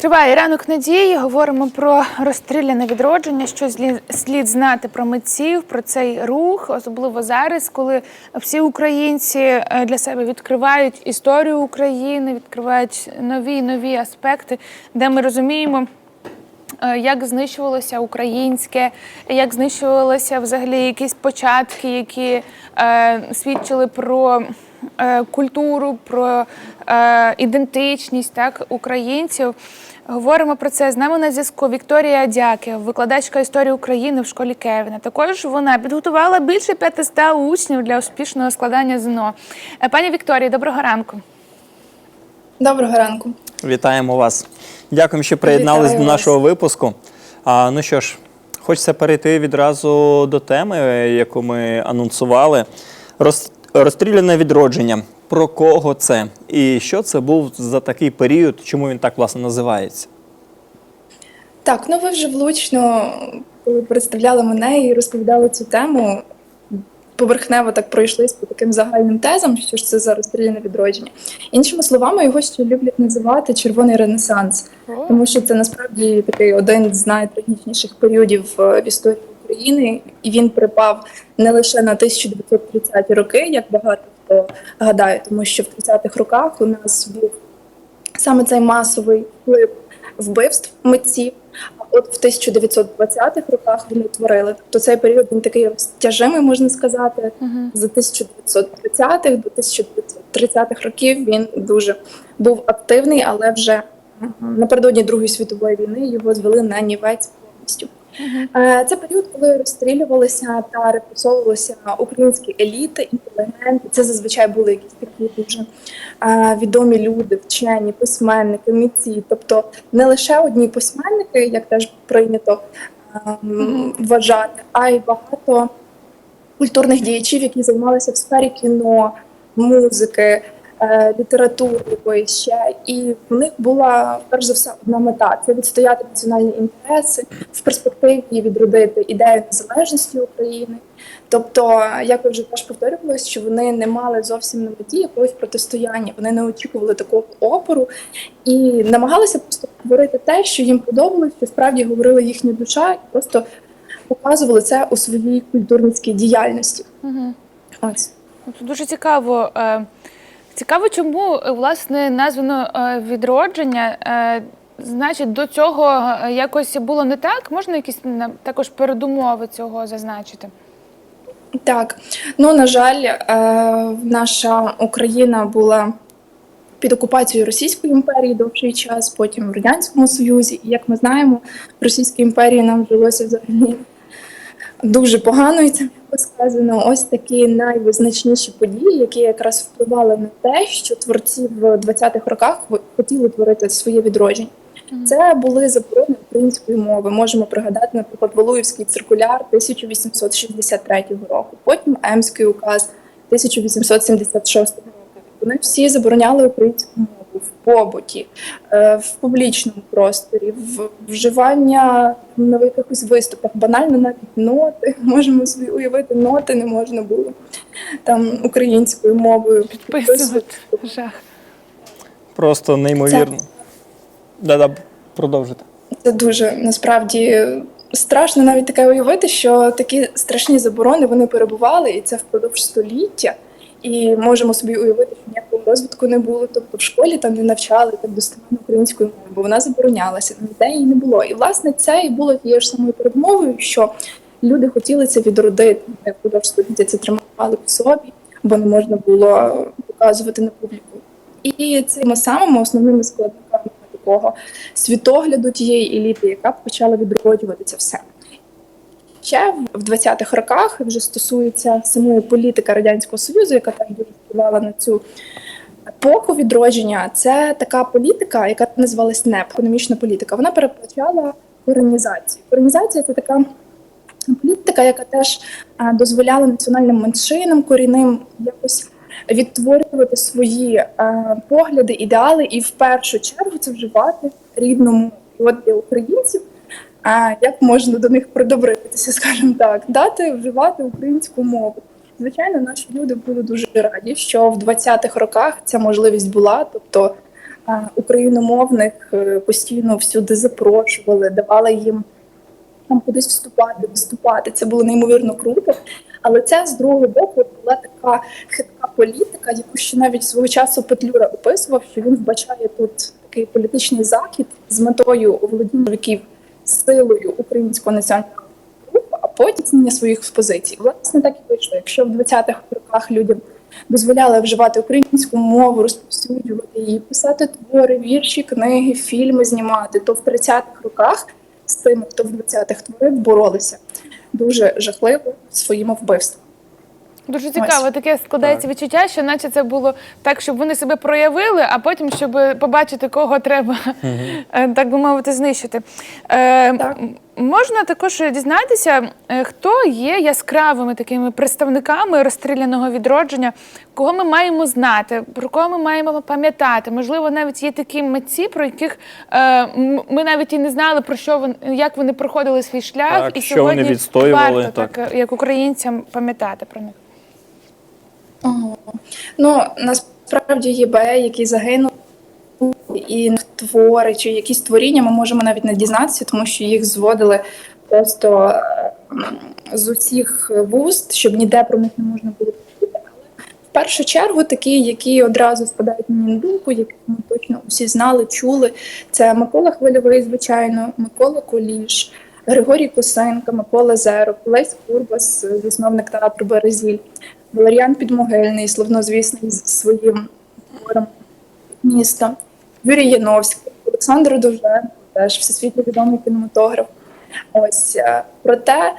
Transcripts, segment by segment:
Триває ранок надії. Говоримо про розстріляне відродження. Що слід знати про митців, про цей рух, особливо зараз, коли всі українці е, для себе відкривають історію України, відкривають нові нові аспекти, де ми розуміємо. Е, Як знищувалося українське, як знищувалися взагалі якісь початки, які е, свідчили про е, культуру, про ідентичність так, українців. Говоримо про це з нами на зв'язку Вікторія Дяків, викладачка історії України в школі Кевіна. Також вона підготувала більше 500 учнів для успішного складання ЗНО. Пані Вікторія, доброго ранку. Доброго ранку. Вітаємо вас. Дякуємо, що приєднались до нашого випуску. А, ну що ж, хочеться перейти відразу до теми, яку ми анонсували. Роз, розстріляне відродження. Про кого це? І що це був за такий період? Чому він так власне називається? Так, ну ви вже влучно, коли представляли мене і розповідали цю тему, поверхнево так пройшлись по таким загальним тезам, що ж це за розстріляне відродження. Іншими словами, його ще люблять називати червоний ренесанс, тому що це насправді такий один з найтрагічніших періодів е, в історії України, і він припав не лише на 1930 роки, як багато хто гадає, тому що в 30-х роках у нас був саме цей масовий вплив вбивств митців. От в 1920-х роках вони творили. Тобто цей період він такий розтяжимий, можна сказати. З 1920-х до 1930-х років він дуже був активний, але вже напередодні Другої світової війни його звели на нівець повністю. Е, Це період, коли розстрілювалися та репресовувалися українські еліти, інтелігенти. Це зазвичай були якісь такі дуже е, відомі люди, вчені, письменники, митці. Тобто не лише одні письменники, як теж прийнято ем, вважати, а й багато культурних діячів, які займалися в сфері кіно, музики, е, літератури якоїсь ще. І в них була перш за все одна мета це відстояти національні інтереси в перспективі відродити ідею незалежності України. Тобто, як ви вже теж повторювалось, що вони не мали зовсім на меті якогось протистояння, вони не очікували такого опору і намагалися просто говорити те, що їм подобалось, що справді говорила їхня душа, і просто показували це у своїй культурницькій діяльності. Угу. Ось. Це дуже цікаво. Цікаво, чому е, власне названо е, відродження. Е, Значить, до цього якось було не так. Можна якісь також передумови цього зазначити? Так, ну на жаль, наша Україна була під окупацією Російської імперії довший час, потім в Радянському Союзі. І як ми знаємо, в Російській імперії нам жилося взагалі дуже погано, і це м'яко сказано. Ось такі найвизначніші події, які якраз впливали на те, що творці в 20-х роках хотіли творити своє відродження. Це були заборони української мови. Можемо пригадати, наприклад, Валуївський циркуляр 1863 року, потім Емський указ 1876 року. Вони всі забороняли українську мову в побуті, е, в публічному просторі, в вживання на якихось виступах. Банально навіть ноти. Можемо собі уявити, ноти не можна було там українською мовою Підписувати жах. Просто неймовірно. Да-да, продовжуйте. Це дуже насправді страшно навіть таке уявити, що такі страшні заборони вони перебували, і це впродовж століття. І можемо собі уявити, що ніякого розвитку не було. Тобто в школі там не навчали так достеменно української мови, бо вона заборонялася, ніде її не було. І власне це і було тією ж самою передмовою, що люди хотіли це відродити. Впродовж століття це тримали в собі, бо не можна було показувати на публіку. І цими самими основними складниками такого світогляду тієї еліти, яка почала відроджувати це все. Ще в 20-х роках вже стосується самої політики Радянського Союзу, яка так дуже впливала на цю епоху відродження. Це така політика, яка називалась НЕП, економічна політика. Вона передбачала коренізацію. Коренізація це така політика, яка теж дозволяла національним меншинам корінним якось відтворювати свої погляди, ідеали, і в першу чергу це вживати. І от для українців, е, як можна до них придобритися, скажімо так, дати вживати українську мову. Звичайно, наші люди були дуже раді, що в 20-х роках ця можливість була, тобто україномовних е, постійно всюди запрошували, давали їм там кудись вступати, виступати. Це було неймовірно круто. Але це з другого боку була така хитка політика, яку ще навіть свого часу Петлюра описував, що він вбачає тут такий політичний захід з метою оволодіння чоловіків силою українського національного змінення своїх позицій. Власне, так і вийшло. Якщо в 20-х роках людям дозволяли вживати українську мову, розповсюджувати її, писати твори, вірші, книги, фільми знімати, то в 30-х роках з тими, хто в 20-х творив, боролися дуже жахливо своїми вбивствами. Дуже цікаво, таке складається відчуття, що наче це було так, щоб вони себе проявили, а потім, щоб побачити, кого треба, е, так би мовити, знищити. Е, Так. Можна також дізнатися, е, хто є яскравими такими представниками розстріляного відродження, кого ми маємо знати, про кого ми маємо пам'ятати. Можливо, навіть є такі митці, про яких е, ми навіть і не знали, про що вони, як вони проходили свій шлях, Так, і що вони відстоювали, варто так. так, як українцям пам'ятати про них. Ну насправді є БЕ, які загинули, і твори чи якісь творіння ми можемо навіть не дізнатися, тому що їх зводили просто з усіх вуст, щоб ніде про них не можна було. Але в першу чергу такі, які одразу спадають мені на думку, яких ми точно усі знали, чули. Це Микола Хвильовий, звичайно, Микола Куліш. Григорій Косенко, Микола Зеров, Лесь Курбас, засновник театру Березіль, Валеріан Підмогильний, славнозвісний з своїм твором міста, Юрій Яновський, Олександр Довженко, теж всесвітньо відомий кінематограф. Ось е, проте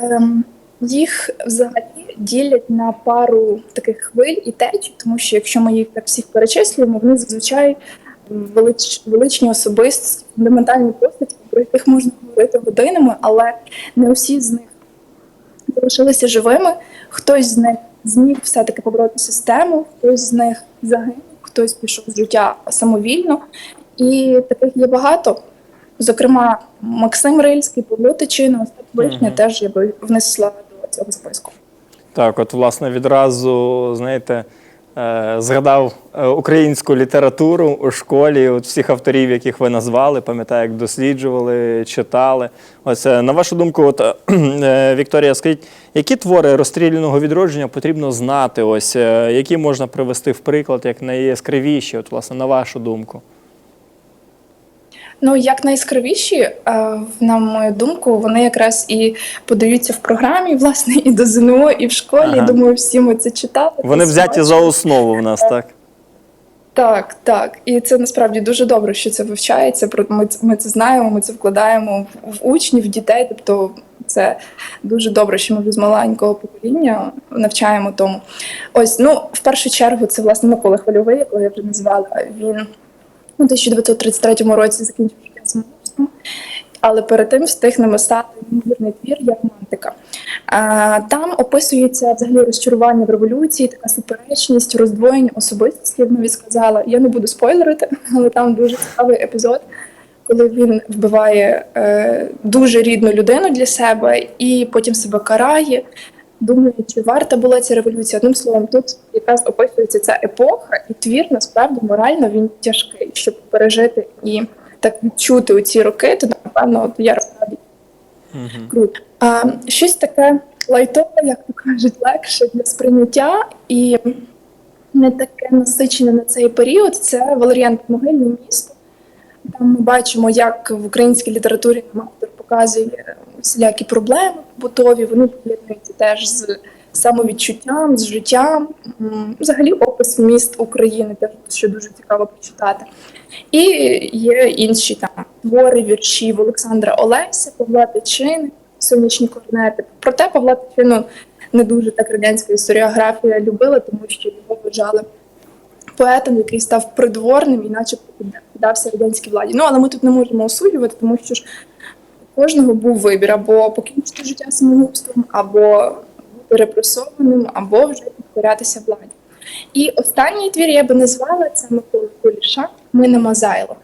ем, їх взагалі ділять на пару таких хвиль і течій, тому що якщо ми їх так всіх перечислюємо, вони зазвичай велич, величні особистості, фундаментальні постаті, про яких можна говорити годинами, але не усі з них залишилися живими. Хтось з них зміг все-таки побороти систему, хтось з них загинув, хтось пішов з життя самовільно. І таких є багато. Зокрема, Максим Рильський, Павло Тичина, Остап Вишня Мгм. теж я би внесла до цього списку. Так, от, власне, відразу, знаєте, згадав е, українську літературу у школі, от всіх авторів, яких ви назвали, пам'ятаю, як досліджували, читали. Ось, е, на вашу думку, от, е, Вікторія, скажіть, які твори розстріляного відродження потрібно знати? Ось, е, які можна привести в приклад як найяскравіші, от, власне, на вашу думку? Ну, як найяскравіші, е, на мою думку, вони якраз і подаються в програмі, власне, і до ЗНО, і в школі. Ага. Думаю, всі ми це читали. Вони взяті за основу в нас, так? Так, так. І це насправді дуже добре, що це вивчається. Ми, це- ми це знаємо, ми це вкладаємо в, в учнів, в дітей. Тобто це дуже добре, що ми з маленького покоління навчаємо тому. Ось, ну, в першу чергу, це власне Микола Хвильовий, якого я вже назвала. Він у 1933 році закінчив життя самогубством. Але перед тим встиг написати неймовірний твір Ярмантика. А, Там описується взагалі розчарування в революції, така суперечність, роздвоєння особистості, я б навіть сказала. Я не буду спойлерити, але там дуже цікавий епізод, коли він вбиває е, дуже рідну людину для себе і потім себе карає. Думаю, чи варта була ця революція? Одним словом, тут якраз описується ця епоха, і твір насправді морально він тяжкий, щоб пережити і так відчути у ці роки, то напевно от я насправді круто. А, щось таке лайтове, як то кажуть, легше для сприйняття і не таке насичене на цей період. Це Валеріан Могильне місто. Там ми бачимо, як в українській літературі нам автор показує всілякі проблеми побутові, вони поєднуються теж з самовідчуттям, з життям. Взагалі опис міст України, теж що дуже цікаво почитати. І є інші там твори, вірші в Олександра Олеся, Павла Тичини, сонячні корнети. Проте Павла Тичину не дуже так радянська історіографія любила, тому що його вважали поетом, який став придворним і начебто підда- піддався радянській владі. Ну але ми тут не можемо осуджувати, тому що ж кожного був вибір або покінчити життя самогубством, або бути репресованим, або вже підкорятися владі. І останній твір я би назвала це Микола Куліша Ми Мазайло.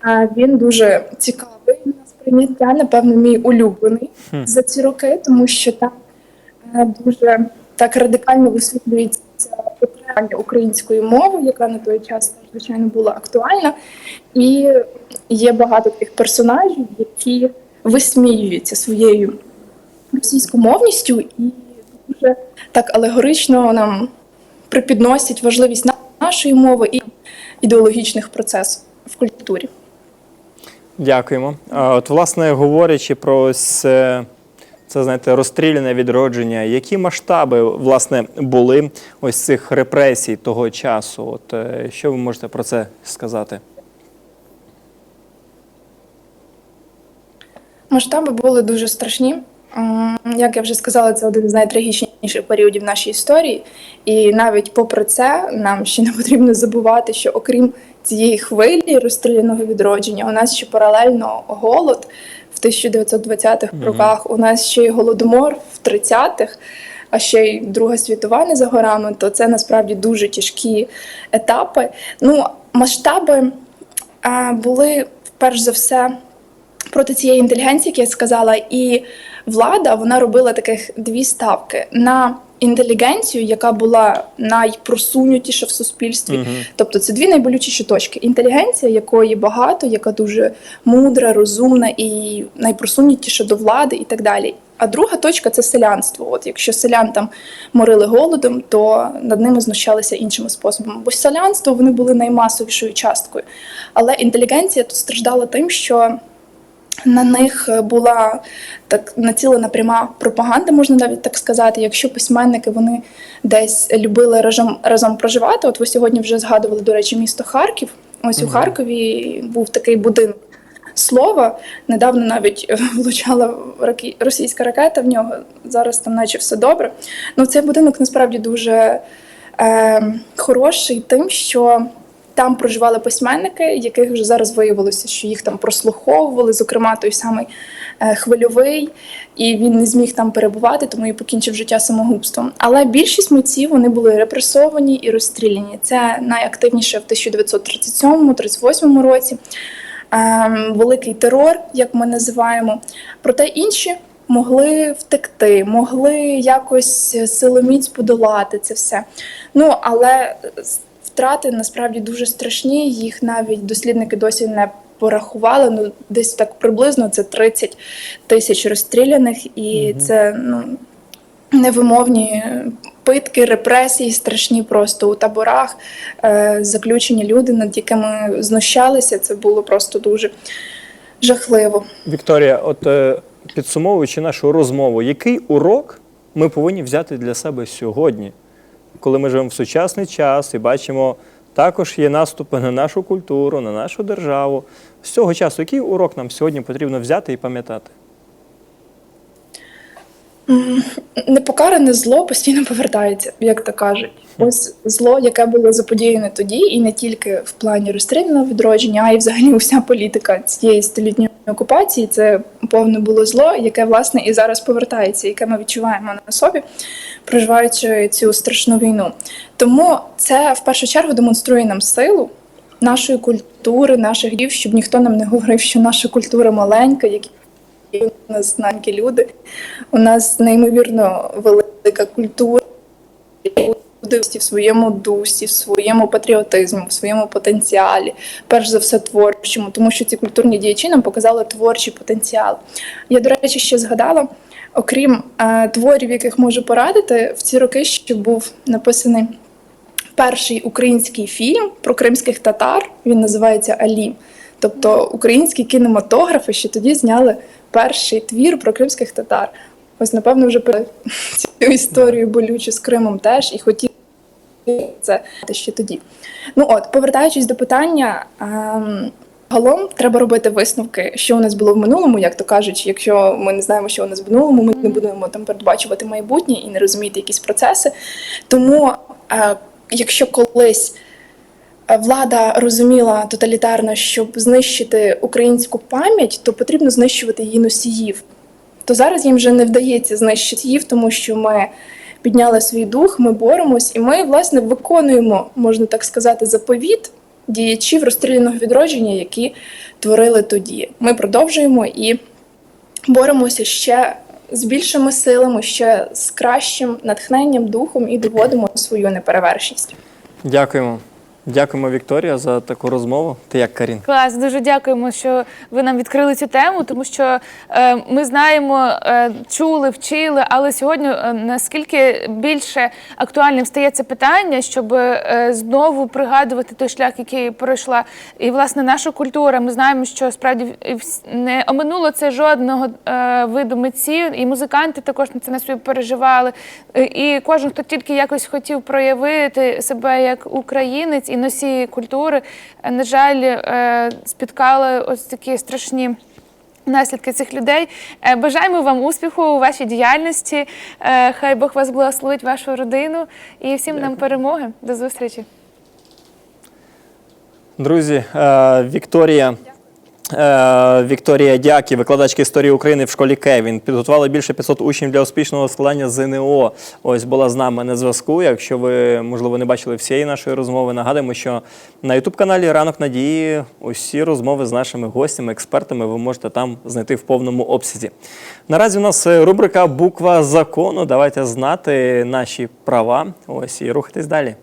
А Він дуже цікавий на сприйняття, напевно, мій улюблений за ці роки, тому що там е, дуже так радикально висвітлюється потреба української мови, яка на той час звичайно була актуальна, і є багато таких персонажів, які висміюються своєю російськомовністю і дуже так алегорично нам припідносять важливість на- нашої мови і ідеологічних процесів в культурі. Дякуємо. От, власне, говорячи про ось це, це знаєте, розстріляне відродження, які масштаби власне були ось цих репресій того часу? От е, що ви можете про це сказати? Масштаби були дуже страшні. Як я вже сказала, це один з найтрагічніших періодів нашої історії. І навіть попри це, нам ще не потрібно забувати, що окрім цієї хвилі розстріляного відродження, у нас ще паралельно голод в 1920-х роках, у нас ще й голодомор в 30-х, а ще й Друга світова не за горами, то це насправді дуже тяжкі етапи. Ну, масштаби а, були перш за все проти цієї інтелігенції, як я сказала, і влада вона робила таких дві ставки на інтелігенцію, яка була найпросунутіша в суспільстві. Тобто це дві найболючіші точки. Інтелігенція, якої багато, яка дуже мудра, розумна і найпросунутіша до влади, і так далі. А друга точка це селянство. От якщо селян там морили голодом, то над ними знущалися іншими способами. Бо селянство вони були наймасовішою часткою. Але інтелігенція тут страждала тим, що на них була так націлена пряма пропаганда, можна навіть так сказати. Якщо письменники вони десь любили разом, разом проживати. От ви сьогодні вже згадували, до речі, місто Харків. Ось у Харкові був такий будинок слова. Недавно навіть е, влучала російська ракета в нього. Зараз там, наче все добре. Ну, цей будинок насправді дуже е, хороший тим, що там проживали письменники, яких вже зараз виявилося, що їх там прослуховували, зокрема той самий е, хвильовий, і він не зміг там перебувати, тому і покінчив життя самогубством. Але більшість митців вони були репресовані і розстріляні. Це найактивніше в 1937-38 році. Ем, великий терор, як ми називаємо. Проте інші могли втекти, могли якось силоміць подолати це все. Ну але втрати насправді дуже страшні. Їх навіть дослідники досі не порахували. Ну десь так приблизно це 30 тисяч розстріляних, і це ну невимовні питки, репресії, страшні просто у таборах, е, заключені люди, над якими знущалися. Це було просто дуже жахливо. Вікторія, от е, підсумовуючи нашу розмову, який урок ми повинні взяти для себе сьогодні, коли ми живемо в сучасний час і бачимо, також є наступи на нашу культуру, на нашу державу. З цього часу, який урок нам сьогодні потрібно взяти і пам'ятати? Непокаране зло постійно повертається, як то кажуть. Ось зло, яке було заподіяне тоді, і не тільки в плані розстріляного відродження, а й взагалі уся політика цієї столітньої окупації. Це повне було зло, яке власне і зараз повертається, яке ми відчуваємо на собі, проживаючи цю страшну війну. Тому це в першу чергу демонструє нам силу нашої культури, наших дів, щоб ніхто нам не говорив, що наша культура маленька, які у нас знакі люди. У нас неймовірно велика культура. Люди в своєму дусі, в своєму патріотизмі, в своєму потенціалі, перш за все творчому, тому що ці культурні діячі нам показали творчий потенціал. Я, до речі, ще згадала, окрім е, творів, яких можу порадити, в ці роки ще був написаний перший український фільм про кримських татар. Він називається Алі. Тобто українські кінематографи ще тоді зняли перший твір про кримських татар. Ось, напевно, вже цю історію болючу з Кримом теж і хотів це ще тоді. Ну от, повертаючись до питання, ем, загалом треба робити висновки, що у нас було в минулому, як то кажуть, якщо ми не знаємо, що у нас в минулому, ми не будемо там передбачувати майбутнє і не розуміти якісь процеси. Тому, е, якщо колись влада розуміла тоталітарно, щоб знищити українську пам'ять, то потрібно знищувати її носіїв. То зараз їм вже не вдається знищити їх, тому що ми підняли свій дух, ми боремось, і ми, власне, виконуємо, можна так сказати, заповіт діячів розстріляного відродження, які творили тоді. Ми продовжуємо і боремося ще з більшими силами, ще з кращим натхненням, духом і доводимо свою неперевершість. Дякуємо. Дякуємо, Вікторія, за таку розмову. Ти як Карін? Клас, дуже дякуємо, що ви нам відкрили цю тему, тому що е, ми знаємо, е, чули, вчили, але сьогодні е, наскільки більше актуальним стає це питання, щоб е, знову пригадувати той шлях, який пройшла і власне наша культура. Ми знаємо, що справді не оминуло це жодного е, виду митців, і музиканти також на це на собі переживали. І кожен, хто тільки якось хотів проявити себе як українець і носії культури, е, на жаль, е, спіткали ось такі страшні. Наслідки цих людей. Е, Бажаємо вам успіху у вашій діяльності. Хай Бог вас благословить вашу родину і всім нам перемоги. До зустрічі. Друзі, Вікторія. Е, Вікторія Дякі, викладачка історії України в школі Кевін. Підготували більше 500 учнів для успішного складання ЗНО. Ось була з нами на зв'язку. Якщо ви, можливо, не бачили всієї нашої розмови, нагадуємо, що на Ютуб-каналі Ранок Надії усі розмови з нашими гостями, експертами ви можете там знайти в повному обсязі. Наразі у нас е, рубрика Буква закону. Давайте знати наші права. Ось і рухатись далі.